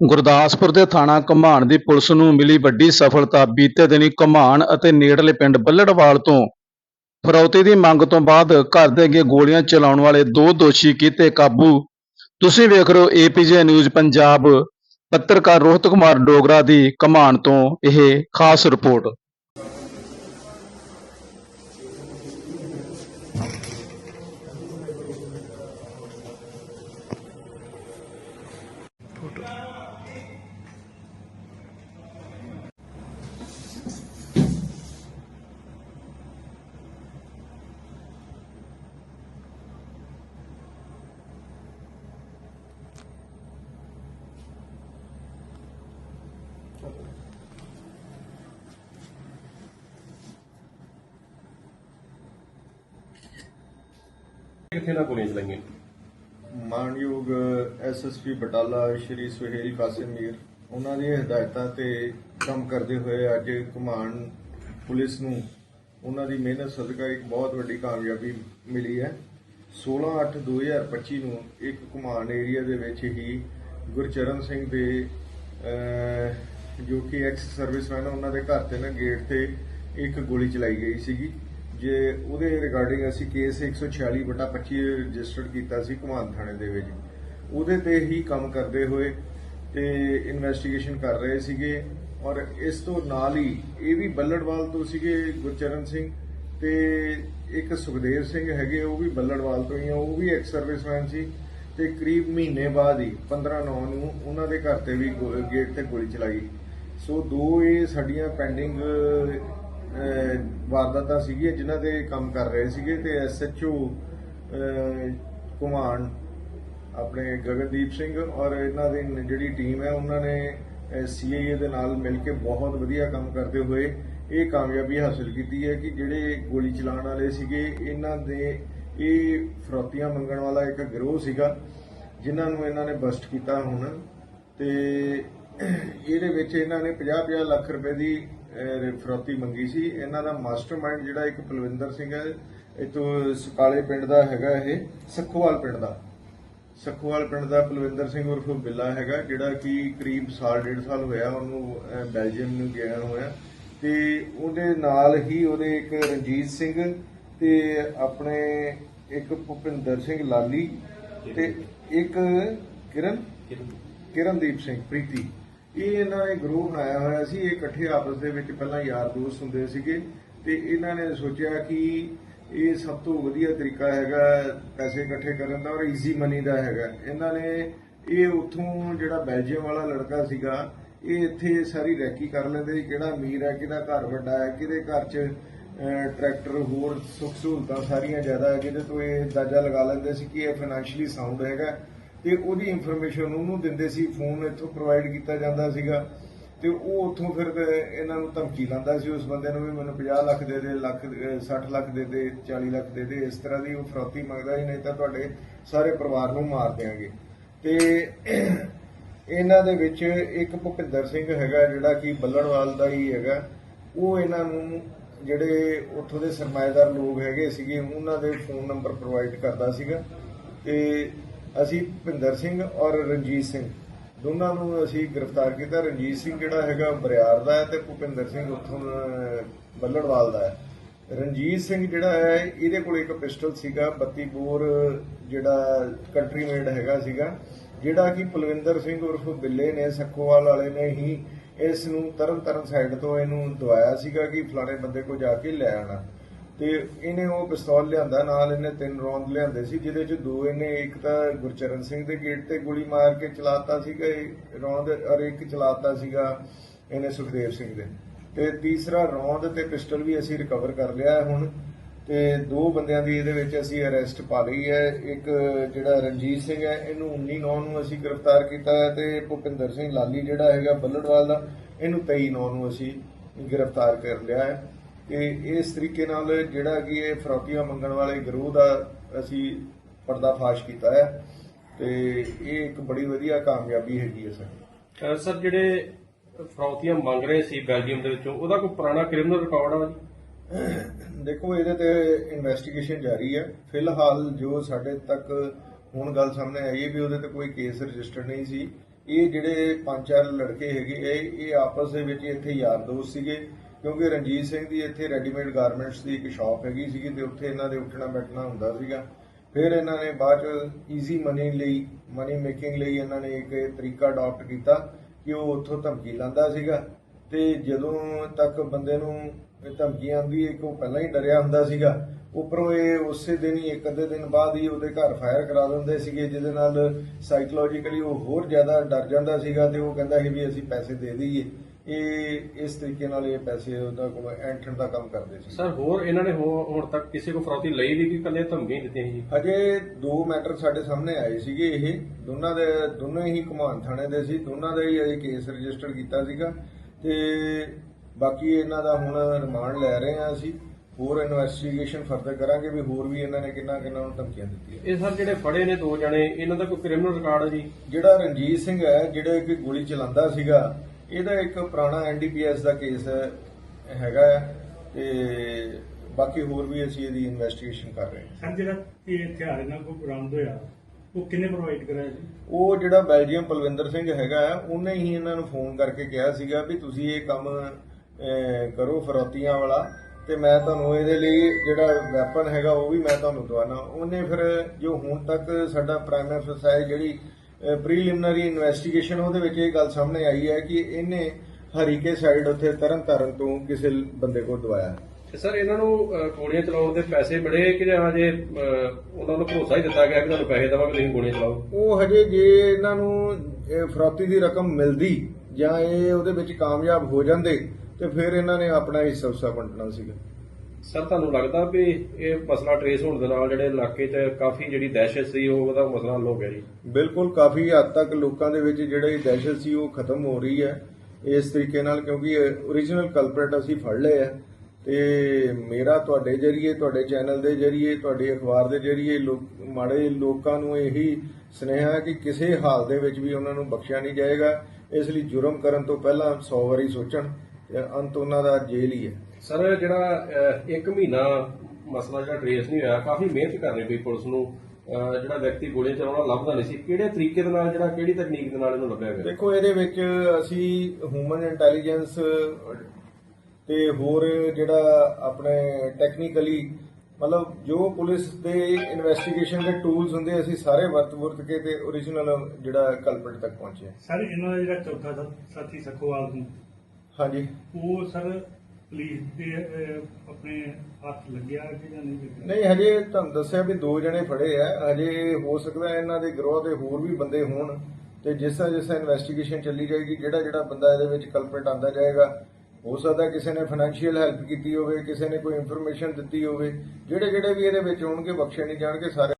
ਗੁਰਦਾਸਪੁਰ ਦੇ ਥਾਣਾ ਘਮਾਣ ਦੀ ਪੁਲਿਸ ਨੂੰ ਮਿਲੀ ਵੱਡੀ ਸਫਲਤਾ। ਬੀਤੇ ਦਿਨੀ ਘਮਾਣ ਅਤੇ ਨੇੜਲੇ ਪਿੰਡ ਬੱਲੜਵਾਲ ਤੋਂ ਫਰੌਤੀ ਦੀ ਮੰਗ ਤੋਂ ਬਾਅਦ ਘਰ ਦੇ ਅੱਗੇ ਗੋਲੀਆਂ ਚਲਾਉਣ ਵਾਲੇ ਦੋ ਦੋਸ਼ੀ ਕੀਤੇ ਕਾਬੂ। ਤੁਸੀਂ ਵੇਖ ਰਹੇ ਹੋ ਏਪੀਜੇ ਨਿਊਜ਼ ਪੰਜਾਬ, ਪੱਤਰਕਾਰ ਰੋਹਿਤ ਕੁਮਾਰ ਡੋਗਰਾ ਦੀ ਘਮਾਣ ਤੋਂ ਇਹ ਖਾਸ ਰਿਪੋਰਟ। ਕਿੱਥੇ ਨਾਲ ਗੋਲੀਆਂ ਚਲਾਈਆਂ ਮਾਨਯੋਗ ਐਸਐਸਪੀ ਬਟਾਲਾ, ਸ਼੍ਰੀ ਸੁਹੇਲ ਕਾਸਿਮ ਮੀਰ, ਉਹਨਾਂ ਦੀਆਂ ਹਦਾਇਤਾਂ ਤੇ ਕੰਮ ਕਰਦੇ ਹੋਏ ਅੱਜ ਘੁਮਾਣ ਪੁਲਿਸ ਨੂੰ ਉਹਨਾਂ ਦੀ ਮਿਹਨਤ, ਸਦਕਾ ਇੱਕ ਬਹੁਤ ਵੱਡੀ ਕਾਮਯਾਬੀ ਮਿਲੀ ਹੈ। 16/8/2025 ਨੂੰ ਇੱਕ ਘੁਮਾਣ ਏਰੀਆ ਦੇ ਵਿੱਚ ਹੀ ਗੁਰਚਰਨ ਸਿੰਘ ਦੇ ਜੋ ਕਿ ਐਕਸ ਸਰਵਿਸਮੈਨ ਉਹਨਾਂ ਦੇ ਘਰ ਤੇ ਨਾ ਗੇਟ ਤੇ ਇੱਕ ਗੋਲੀ ਚਲਾਈ ਗਈ ਸੀਗੀ। ਜੇ ਉਹਦੇ ਰਿਗਾਰਡਿੰਗ ਅਸੀਂ ਕੇਸ 146 ਬਟਾ 25 ਰਜਿਸਟਰਡ ਕੀਤਾ ਸੀ ਘੁਮਾਣ ਥਾਣੇ ਦੇ ਵਿੱਚ। ਉਹਦੇ ਤੇ ਹੀ ਕੰਮ ਕਰਦੇ ਹੋਏ ਤੇ ਇਨਵੈਸਟੀਗੇਸ਼ਨ ਕਰ ਰਹੇ ਸੀਗੇ ਔਰ ਇਸ ਤੋਂ ਨਾਲ ਹੀ ਇਹ ਵੀ ਬੱਲੜਵਾਲ ਤੋਂ ਸੀਗੇ ਗੁਰਚਰਨ ਸਿੰਘ ਤੇ ਇੱਕ ਸੁਖਦੇਵ ਸਿੰਘ ਹੈਗੇ, ਉਹ ਵੀ ਬੱਲੜਵਾਲ ਤੋਂ ਹੀ ਆ, ਉਹ ਵੀ ਇੱਕ ਸਰਵਿਸਮੈਨ ਸੀ ਤੇ ਕਰੀਬ ਮਹੀਨੇ ਬਾਅਦ ਹੀ 15 9 ਨੂੰ ਉਹਨਾਂ ਦੇ ਘਰ ਤੇ ਵੀ ਗੋ- ਗੇਟ ਤੇ ਗੋਲੀ ਚਲਾਈ। ਸੋ ਦੋ ਇਹ ਸਾਡੀਆਂ ਪੈਂਡਿੰਗ ਵਾਰਦਾਤਾਂ ਸੀਗੀਆਂ, ਜਿਨ੍ਹਾਂ ਤੇ ਕੰਮ ਕਰ ਰਹੇ ਸੀਗੇ ਤੇ ਐਸਐਚਓ ਕੁਮਾਨ, ਆਪਣੇ ਗਗਨਦੀਪ ਸਿੰਘ ਔਰ ਇਹਨਾਂ ਦੀ ਜਿਹੜੀ ਟੀਮ ਹੈ, ਉਹਨਾਂ ਨੇ ਸੀਆਈਏ ਦੇ ਨਾਲ ਮਿਲ ਕੇ ਬਹੁਤ ਵਧੀਆ ਕੰਮ ਕਰਦੇ ਹੋਏ ਇਹ ਕਾਮਯਾਬੀ ਹਾਸਲ ਕੀਤੀ ਹੈ ਕਿ ਜਿਹੜੇ ਗੋਲੀ ਚਲਾਉਣ ਵਾਲੇ ਸੀਗੇ, ਇਹਨਾਂ ਦੇ ਇਹ ਫਰੋਤੀਆਂ ਮੰਗਣ ਵਾਲਾ ਇੱਕ ਗਿਰੋਹ ਸੀਗਾ, ਜਿਨ੍ਹਾਂ ਨੂੰ ਇਹਨਾਂ ਨੇ ਬਸਟ ਕੀਤਾ ਹੁਣ ਤੇ ਇਹਦੇ ਵਿੱਚ ਇਹਨਾਂ ਨੇ 50-50 ਲੱਖ ਰੁਪਏ ਦੀ ਫਰੋਤੀ ਮੰਗੀ ਸੀ। ਇਹਨਾਂ ਦਾ ਮਾਸਟਰਮਾਈਂਡ ਜਿਹੜਾ ਇੱਕ ਪਲਵਿੰਦਰ ਸਿੰਘ ਹੈ ਇਹ ਤੋਂ ਸੁਕਾਲੇ ਪਿੰਡ ਦਾ ਹੈਗਾ ਇਹ ਸਖੋਵਾਲ ਪਿੰਡ ਦਾ। ਸਖੋਵਾਲ ਪਿੰਡ ਦਾ ਪਲਵਿੰਦਰ ਸਿੰਘ ਉਰਫ ਬਿੱਲਾ ਹੈਗਾ ਜਿਹੜਾ ਕਿ ਕਰੀਬ ਸਾਲ ਡੇਢ ਸਾਲ ਹੋਇਆ ਉਹਨੂੰ ਬੈਲਜੀਅਮ ਨੂੰ ਗਿਆ ਹੋਇਆ। ਤੇ ਉਹਦੇ ਨਾਲ ਹੀ ਉਹਦੇ ਇੱਕ ਰਣਜੀਤ ਸਿੰਘ ਤੇ ਆਪਣੇ ਇੱਕ ਭੁਪਿੰਦਰ ਸਿੰਘ ਲਾਲੀ ਤੇ ਇੱਕ ਕਿਰਨ। ਕਿਰਨਦੀਪ ਸਿੰਘ ਪ੍ਰੀਤੀ। ਇਹ ਇਹਨਾਂ ਨੇ ਗਰੋਹ ਬਣਾਇਆ ਹੋਇਆ ਸੀ, ਇਹ ਇਕੱਠੇ ਆਪਸ ਦੇ ਵਿੱਚ ਪਹਿਲਾਂ ਯਾਰ ਦੋਸਤ ਹੁੰਦੇ ਸੀਗੇ ਤੇ ਇਹਨਾਂ ਨੇ ਸੋਚਿਆ ਕਿ ਇਹ ਸਭ ਤੋਂ ਵਧੀਆ ਤਰੀਕਾ ਹੈਗਾ ਪੈਸੇ ਇਕੱਠੇ ਕਰਨ ਦਾ ਔਰ ਈਜ਼ੀ ਮਨੀ ਦਾ ਹੈਗਾ। ਇਹਨਾਂ ਨੇ ਇਹ ਉੱਥੋਂ ਜਿਹੜਾ ਬੈਲਜੀਅਮ ਵਾਲਾ ਲੜਕਾ ਸੀਗਾ, ਇਹ ਇੱਥੇ ਸਾਰੀ ਰੈਕੀ ਕਰ ਲੈਂਦੇ ਕਿਹੜਾ ਅਮੀਰ ਹੈ, ਕਿਹਦਾ ਘਰ ਵੱਡਾ ਹੈ, ਕਿਹਦੇ ਘਰ 'ਚ ਟਰੈਕਟਰ ਹੋਰ ਸੁੱਖ ਸਹੂਲਤਾਂ ਸਾਰੀਆਂ ਜ਼ਿਆਦਾ ਹੈ ਜਿਹਦੇ ਤੋਂ ਇਹ ਅੰਦਾਜ਼ਾ ਲਗਾ ਲੈਂਦੇ ਸੀ ਕਿ ਇਹ ਫਾਈਨੈਂਸ਼ੀਅਲੀ ਸਾਊਂਡ ਹੈਗਾ। ਤੇ ਉਹਦੀ ਇਨਫੋਰਮੇਸ਼ਨ ਉਹਨੂੰ ਦਿੰਦੇ ਸੀ ਫੋਨ ਇੱਥੋਂ ਪ੍ਰੋਵਾਈਡ ਕੀਤਾ ਜਾਂਦਾ ਸੀਗਾ। ਤੇ ਉਹ ਉੱਥੋਂ ਫਿਰ ਇਹਨਾਂ ਨੂੰ ਧਮਕੀ ਲਾਉਂਦਾ ਸੀ, ਉਸ ਬੰਦੇ ਨੂੰ ਵੀ ਮੈਨੂੰ 50 ਲੱਖ ਦੇ ਦੇ, ਲੱਖ, ਅਹ 60 ਲੱਖ ਦੇ ਦੇ 40 ਲੱਖ ਦੇ ਦੇ, ਇਸ ਤਰ੍ਹਾਂ ਦੀ ਉਹ ਫਰੋਤੀ ਮੰਗਦਾ ਸੀ, ਨਹੀਂ ਤਾਂ ਤੁਹਾਡੇ ਸਾਰੇ ਪਰਿਵਾਰ ਨੂੰ ਮਾਰ ਦਿਆਂਗੇ। ਤੇ ਇਹਨਾਂ ਦੇ ਵਿੱਚ ਇੱਕ ਭੁਪਿੰਦਰ ਸਿੰਘ ਹੈਗਾ, ਜਿਹੜਾ ਕਿ ਬੱਲੜਵਾਲ ਦਾ ਹੀ ਹੈਗਾ। ਉਹ ਇਹਨਾਂ ਨੂੰ ਜਿਹੜੇ ਉੱਥੋਂ ਦੇ ਸਰਮਾਏਦਾਰ ਲੋਕ ਹੈਗੇ ਸੀਗੇ, ਉਹਨਾਂ ਦੇ ਫੋਨ ਨੰਬਰ ਪ੍ਰੋਵਾਈਡ ਕਰਦਾ ਸੀਗਾ। ਤੇ ਅਸੀਂ ਭਿੰਦਰ ਸਿੰਘ ਔਰ ਰਣਜੀਤ ਸਿੰਘ। ਦੋਨਾਂ ਨੂੰ ਅਸੀਂ ਗ੍ਰਿਫਤਾਰ ਕੀਤਾ। ਰਣਜੀਤ ਸਿੰਘ ਜਿਹੜਾ ਹੈਗਾ ਬਰਿਆਰ ਦਾ ਹੈ ਤੇ ਭੁਪਿੰਦਰ ਸਿੰਘ ਉੱਥੋਂ ਬੱਲੜਵਾਲ ਦਾ ਹੈ। ਰਣਜੀਤ ਸਿੰਘ ਜਿਹੜਾ ਹੈ, ਇਹਦੇ ਕੋਲ ਇੱਕ ਪਿਸਟਲ ਸੀਗਾ 32 ਬੋਰ ਜਿਹੜਾ ਕੰਟਰੀ ਮੇਡ ਹੈਗਾ ਸੀਗਾ, ਜਿਹੜਾ ਕਿ ਪਲਵਿੰਦਰ ਸਿੰਘ ਉਰਫ ਬਿੱਲੇ ਨੇ, ਸੱਖੋਵਾਲ ਵਾਲੇ ਨੇ ਹੀ ਇਸ ਨੂੰ ਤਰਨ ਤਰਨ ਸਾਈਡ ਤੋਂ ਇਹਨੂੰ ਦਵਾਇਆ ਸੀਗਾ ਕਿ ਫਲਾਣੇ ਬੰਦੇ ਕੋ ਜਾ ਕੇ ਲੈ ਆਣਾ ਤੇ ਇਹਨੇ ਉਹ ਪਿਸਤੌਲ ਲਿਆਂਦਾ, ਨਾਲ ਇਹਨੇ ਤਿੰਨ ਰੌਂਦ ਲਿਆਂਦੇ ਸੀ, ਜਿਹਦੇ ਚ ਦੋ ਇਹਨੇ, ਇੱਕ ਤਾਂ ਗੁਰਚਰਨ ਸਿੰਘ ਦੇ ਗੇਟ ਤੇ ਗੋਲੀ ਮਾਰ ਕੇ ਚਲਾਤਾ ਸੀਗਾ, ਇਹ ਰੌਂਦ, ਔਰ ਇੱਕ ਚਲਾਤਾ ਸੀਗਾ ਇਹਨੇ ਸੁਖਦੇਵ ਸਿੰਘ ਦੇ। ਤੇ ਤੀਸਰਾ ਰੌਂਦ ਤੇ ਪਿਸਟਲ ਵੀ ਅਸੀਂ ਰਿਕਵਰ ਕਰ ਲਿਆ ਹੈ ਹੁਣ, ਤੇ ਦੋ ਬੰਦਿਆਂ ਦੀ ਇਹਦੇ ਵਿੱਚ ਅਸੀਂ ਅਰੈਸਟ ਪਾ ਲਈ ਹੈ। ਇੱਕ ਜਿਹੜਾ ਰਣਜੀਤ ਸਿੰਘ ਹੈ, ਇਹਨੂੰ 19 ਨੌ ਨੂੰ ਅਸੀਂ ਗ੍ਰਿਫਤਾਰ ਕੀਤਾ ਹੈ ਤੇ ਭੁਪਿੰਦਰ ਸਿੰਘ ਲਾਲੀ ਜਿਹੜਾ ਹੈਗਾ ਬੱਲੜਵਾਲ ਦਾ, ਇਹਨੂੰ 23 ਨੌ ਨੂੰ ਅਸੀਂ ਗ੍ਰਿਫਤਾਰ ਕਰ ਲਿਆ ਹੈ। ਤੇ ਇਸ ਤਰੀਕੇ ਨਾਲ ਜਿਹੜਾ ਕਿ ਇਹ ਫਰੋਤੀਆਂ ਮੰਗਣ ਵਾਲੇ ਗਰੋਹ ਦਾ ਅਸੀਂ ਪਰਦਾਫਾਸ਼ ਕੀਤਾ ਹੈ ਤੇ ਇਹ ਇੱਕ ਬੜੀ ਵਧੀਆ ਕਾਮਯਾਬੀ ਹੈਗੀ ਹੈ ਸਰ ਸਰ ਜਿਹੜੇ ਫਰੌਤੀਆਂ ਮੰਗ ਰਹੇ ਸੀ ਬੈਲਜੀਅਮ ਦੇ ਵਿੱਚੋਂ ਉਹਦਾ ਕੋਈ ਪੁਰਾਣਾ ਕ੍ਰਿਮੀਨਲ ਰਿਕਾਰਡ ਆ ਜੀ? ਦੇਖੋ ਇਹਦੇ ਤੇ ਇਨਵੈਸਟੀਗੇਸ਼ਨ ਜਾਰੀ ਹੈ। ਫਿਲਹਾਲ ਜੋ ਸਾਡੇ ਤੱਕ ਹੁਣ ਗੱਲ ਸਾਹਮਣੇ ਆਈ ਹੈ ਵੀ ਉਹਦੇ ਤੇ ਕੋਈ ਕੇਸ ਰਜਿਸਟਰ ਨਹੀਂ ਸੀ। ਇਹ ਜਿਹੜੇ ਪੰਜ ਚਾਰ ਲੜਕੇ ਹੈਗੇ ਇਹ ਇਹ ਆਪਸ ਦੇ ਵਿੱਚ ਇੱਥੇ ਯਾਰ ਦੋਸਤ ਸੀਗੇ। ਕਿਉਂਕਿ ਰਣਜੀਤ ਸਿੰਘ ਦੀ ਇੱਥੇ ਰੈਡੀਮੇਡ ਗਾਰਮੈਂਟਸ ਦੀ ਇੱਕ ਸ਼ਾਪ ਹੈਗੀ ਸੀਗੀ ਤੇ ਉੱਥੇ ਇਹਨਾਂ ਦੇ ਉੱਠਣਾ ਬੈਠਣਾ ਹੁੰਦਾ ਸੀਗਾ। ਫਿਰ ਇਹਨਾਂ ਨੇ ਬਾਅਦ ਚ ਈਜ਼ੀ ਮਨੀ ਲਈ ਮਨੀ ਮੇਕਿੰਗ ਲਈ ਇਹਨਾਂ ਨੇ ਇੱਕ ਤਰੀਕਾ ਅਡਾਪਟ ਕੀਤਾ ਕਿ ਉਹ ਉੱਥੋਂ ਧਮਕੀ ਲਾਂਦਾ ਸੀਗਾ ਤੇ ਜਦੋਂ ਤੱਕ ਬੰਦੇ ਨੂੰ ਧਮਕੀ ਆਉਂਦੀ ਇੱਕ ਉਹ ਪਹਿਲਾਂ ਹੀ ਡਰਿਆ ਹੁੰਦਾ ਸੀਗਾ। ਉੱਪਰੋਂ ਇਹ ਉਸੇ ਦਿਨ ਹੀ, ਇੱਕ ਅੱਧੇ ਦਿਨ ਬਾਅਦ ਹੀ ਉਹਦੇ ਘਰ ਫਾਇਰ ਕਰਾ ਦਿੰਦੇ ਸੀਗੇ, ਜਿਹਦੇ ਨਾਲ ਸਾਈਕੋਲੋਜੀਕਲੀ ਉਹ ਹੋਰ ਜ਼ਿਆਦਾ ਡਰ ਜਾਂਦਾ ਸੀਗਾ ਤੇ ਉਹ ਕਹਿੰਦਾ ਸੀ ਵੀ ਅਸੀਂ ਪੈਸੇ ਦੇ ਦਈਏ। ਇਹ ਇਸ ਤਰੀਕੇ ਨਾਲ ਇਹ ਪੈਸੇ ਉਹਦਾ ਕੋਲ ਐਂਟਰ ਦਾ ਕੰਮ ਕਰਦੇ ਸੀ। ਸਰ ਹੋਰ ਇਹਨਾਂ ਨੇ ਹੋ- ਹੁਣ ਤੱਕ ਕਿਸੇ ਕੋ ਫਰੌਤੀ ਲਈ ਵੀ ਕਿ ਕੱਲੇ ਧਮਕੀਆਂ ਹੀ ਦਿੱਤੀਆਂ ਸੀ। ਜੀ ਹਜੇ ਦੋ ਮੈਟਰ ਸਾਡੇ ਸਾਹਮਣੇ ਆਏ ਸੀਗੇ ਇਹ। ਦੋਨਾਂ ਦੇ ਦੋਨੋਂ ਹੀ ਘੁਮਾਨ ਥਾਣੇ ਦੇ ਸੀ। ਦੋਨਾਂ ਦਾ ਹੀ ਅਸੀਂ ਕੇਸ ਰਜਿਸਟਰ ਕੀਤਾ ਸੀਗਾ। ਤੇ ਬਾਕੀ ਇਹਨਾਂ ਦਾ ਹੁਣ ਰਿਮਾਂਡ ਲੈ ਰਹੇ ਹਾਂ ਅਸੀਂ। ਹੋਰ ਇਨਵੈਸਟੀਗੇਸ਼ਨ ਫਰਦਰ ਕਰਾਂਗੇ ਵੀ ਹੋਰ ਵੀ ਇਹਨਾਂ ਨੇ ਕਿੰਨਾ ਕਿੰਨਾ ਨੂੰ ਧਮਕੀਆਂ ਦਿੱਤੀਆਂ। ਇਹ ਸਰ ਜਿਹੜੇ ਫੜੇ ਨੇ ਦੋ ਜਣੇ ਇਹਨਾਂ ਦਾ ਕੋਈ ਕ੍ਰਿਮੀਨਲ ਰਿਕਾਰਡ ਹੈ ਜੀ? ਜਿਹੜਾ ਰਣਜੀਤ ਸਿੰਘ ਹੈ ਜਿਹੜਾ ਕਿ ਗੋਲੀ ਚਲਾਉਂਦਾ ਸੀਗਾ ਇਹਦਾ ਇੱਕ ਪੁਰਾਣਾ ਐਨਡੀਪੀਐਸ ਦਾ ਕੇਸ ਹੈਗਾ ਹੈ ਤੇ ਬਾਕੀ ਹੋਰ ਵੀ ਅਸੀਂ ਇਹਦੀ ਇਨਵੈਸਟੀਗੇਸ਼ਨ ਕਰ ਰਹੇ ਹਾਂ। ਸਰ ਜਿਹੜਾ ਇਹ ਹਥਿਆਰ ਇਹਨਾਂ ਕੋਲ ਬਰਾਮਦ ਹੋਇਆ ਉਹ ਕਿੰਨੇ ਪ੍ਰੋਵਾਈਡ ਕਰਾਇਆ ਜੀ? ਉਹ ਜਿਹੜਾ ਬੈਲਜੀਅਮ ਪਲਵਿੰਦਰ ਸਿੰਘ ਹੈਗਾ ਹੈ, ਉਹਨੇ ਹੀ ਇਹਨਾਂ ਨੂੰ ਫੋਨ ਕਰਕੇ ਕਿਹਾ ਸੀਗਾ ਵੀ ਤੁਸੀਂ ਇਹ ਕੰਮ ਕਰੋ ਫਰੌਤੀਆਂ ਵਾਲਾ ਤੇ ਮੈਂ ਤੁਹਾਨੂੰ ਇਹਦੇ ਲਈ ਜਿਹੜਾ ਵੈਪਨ ਹੈਗਾ ਉਹ ਵੀ ਮੈਂ ਤੁਹਾਨੂੰ ਦਵਾਨਾ। ਉਹਨੇ ਫਿਰ ਜੋ ਹੁਣ ਤੱਕ ਸਾਡਾ ਪ੍ਰਾਈਮ ਅਫਸਰ ਹੈ ਜਿਹੜੀ ਪ੍ਰੀਲਿਮਿਨਰੀ ਇਨਵੈਸਟੀਗੇਸ਼ਨ ਉਹਦੇ ਵਿੱਚ ਇਹ ਗੱਲ ਸਾਹਮਣੇ ਆਈ ਹੈ ਕਿ ਇਹਨੇ ਹਰੀਕੇ ਸਾਈਡ ਉੱਥੇ ਤਰਨ ਤਾਰਨ ਤੋਂ ਕਿਸੇ ਬੰਦੇ ਕੋਲ ਦਵਾਇਆ। ਤੇ ਸਰ ਇਹਨਾਂ ਨੂੰ ਗੋਲੀਆਂ ਚਲਾਉਣ ਦੇ ਪੈਸੇ ਮਿਲੇ ਕਿ ਜਾਂ ਹਜੇ ਉਹਨਾਂ ਨੂੰ ਭਰੋਸਾ ਹੀ ਦਿੱਤਾ ਗਿਆ ਕਿ ਤੁਹਾਨੂੰ ਪੈਸੇ ਦੇਵਾਂਗੇ ਤੁਸੀਂ ਗੋਲੀਆਂ ਚਲਾਓ? ਉਹ ਹਜੇ ਜੇ ਇਹਨਾਂ ਨੂੰ ਫਰੌਤੀ ਦੀ ਰਕਮ ਮਿਲਦੀ ਜਾਂ ਇਹ ਉਹਦੇ ਵਿੱਚ ਕਾਮਯਾਬ ਹੋ ਜਾਂਦੇ ਤੇ ਫਿਰ ਇਹਨਾਂ ਨੇ ਆਪਣਾ ਹਿੱਸਾ ਵੰਡਣਾ ਸੀਗਾ। ਸਰ, ਤੁਹਾਨੂੰ ਲੱਗਦਾ ਵੀ ਇਹ ਮਸਲਾ ਟਰੇਸ ਹੋਣ ਦੇ ਨਾਲ ਜਿਹੜੇ ਇਲਾਕੇ 'ਚ ਕਾਫੀ ਜਿਹੜੀ ਦਹਿਸ਼ਤ ਸੀ, ਉਹ ਉਹਦਾ ਮਸਲਾ ਹੱਲ ਹੋ ਗਿਆ ਜੀ? ਬਿਲਕੁਲ, ਕਾਫੀ ਹੱਦ ਤੱਕ ਲੋਕਾਂ ਦੇ ਵਿੱਚ ਜਿਹੜੀ ਦਹਿਸ਼ਤ ਸੀ, ਉਹ ਖਤਮ ਹੋ ਰਹੀ ਹੈ। ਇਸ ਤਰੀਕੇ ਨਾਲ ਕਿਉਂਕਿ origignal ਕਲਪਰੇਟ ਅਸੀਂ ਫੜ ਲਏ ਆ। ਤੇ ਮੇਰਾ ਤੁਹਾਡੇ ਜਰੀਏ, ਤੁਹਾਡੇ ਚੈਨਲ ਦੇ ਜਰੀਏ, ਤੁਹਾਡੇ ਅਖਬਾਰ ਦੇ ਜਰੀਏ ਲੋਕ, ਮਾੜੇ ਲੋਕਾਂ ਨੂੰ ਇਹੀ ਸੁਨੇਹਾ ਹੈ ਕਿ ਕਿਸੇ ਹਾਲ ਦੇ ਵਿੱਚ ਵੀ ਉਹਨਾਂ ਨੂੰ ਬਖਸ਼ਿਆ ਨਹੀਂ ਜਾਏਗਾ। ਇਸ ਲਈ ਜੁਰਮ ਕਰਨ ਤੋਂ ਪਹਿਲਾਂ 100 ਵਾਰੀ ਸੋਚਣ। ਅੰਤ ਉਹਨਾਂ ਦਾ ਜੇਲ੍ਹ ਹੀ ਹੈ। ਸਰ ਜਿਹੜਾ ਇੱਕ ਮਹੀਨਾ ਮਸਲਾ ਜਿਹੜਾ ਟਰੇਸ ਨਹੀਂ ਹੋਇਆ ਕਾਫੀ ਮਿਹਨਤ ਕਰਨੀ ਪਈ ਪੁਲਿਸ ਨੂੰ। ਜਿਹੜਾ ਵਿਅਕਤੀ ਗੋਲੀਆਂ ਚਲਾਉਣਾ ਲੱਭਦਾ ਨਹੀਂ ਸੀ। ਕਿਹੜੇ ਤਰੀਕੇ ਦੇ ਨਾਲ ਜਿਹੜਾ ਕਿਹੜੀ ਤਕਨੀਕ ਦੇ ਨਾਲ ਇਹਨੂੰ ਲੱਭਿਆ ਗਿਆ? ਦੇਖੋ ਇਹਦੇ ਵਿੱਚ ਅਸੀਂ ਹਿਊਮਨ ਇੰਟੈਲੀਜੈਂਸ ਤੇ ਹੋਰ ਜਿਹੜਾ ਆਪਣੇ ਟੈਕਨੀਕਲੀ ਮਤਲਬ ਜੋ ਪੁਲਿਸ ਦੇ ਇਨਵੈਸਟੀਗੇਸ਼ਨ ਦੇ ਟੂਲਸ ਹੁੰਦੇ ਅਸੀਂ ਸਾਰੇ ਵਰਤ ਵਰਤ ਕੇ ਤੇ origignal ਜਿਹੜਾ ਕਲਪਰੇਟ ਤੱਕ ਪਹੁੰਚੇ ਸਰ ਇਹਨਾਂ ਦਾ ਜਿਹੜਾ ਚੌਥਾ ਸਾਥੀ ਸਖੋਵਾਲ ਨੂੰ ਹਾਂਜੀ। ਉਹ ਸਰ ਪੁਲਿਸ ਦੇ ਅਹ, ਆਪਣੇ ਹੱਥ ਲੱਗਿਆ ਕਿ ਜਾਂ ਨਹੀਂ ਲੱਗਿਆ? ਨਹੀਂ ਹਜੇ ਤੁਹਾਨੂੰ ਦੱਸਿਆ ਵੀ ਦੋ ਜਣੇ ਫੜੇ ਆ। ਹਜੇ ਹੋ ਸਕਦਾ ਹੈ ਇਹਨਾਂ ਦੇ ਗਰੋਹ ਦੇ ਹੋਰ ਵੀ ਬੰਦੇ ਹੋਣ ਤੇ ਜਿਸ ਤਰ੍ਹਾਂ ਜਿਸ ਤਰ੍ਹਾਂ ਇਨਵੈਸਟੀਗੇਸ਼ਨ ਚੱਲੀ ਜਾਏਗੀ ਜਿਹੜਾ ਜਿਹੜਾ ਬੰਦਾ ਇਹਦੇ ਵਿੱਚ ਕਲਪਰੇਟ ਆਂਦਾ ਜਾਏਗਾ ਹੋ ਸਕਦਾ ਕਿਸੇ ਨੇ ਫਾਈਨੈਂਸ਼ੀਅਲ ਹੈਲਪ ਕੀਤੀ ਹੋਵੇ ਕਿਸੇ ਨੇ ਕੋਈ ਇਨਫੋਰਮੇਸ਼ਨ ਦਿੱਤੀ ਹੋਵੇ ਜਿਹੜੇ ਜਿਹੜੇ ਵੀ ਇਹਦੇ ਵਿੱਚ ਹੋਣਗੇ ਬਖਸ਼ੇ ਨਹੀਂ ਜਾਣਗੇ ਸਾਰੇ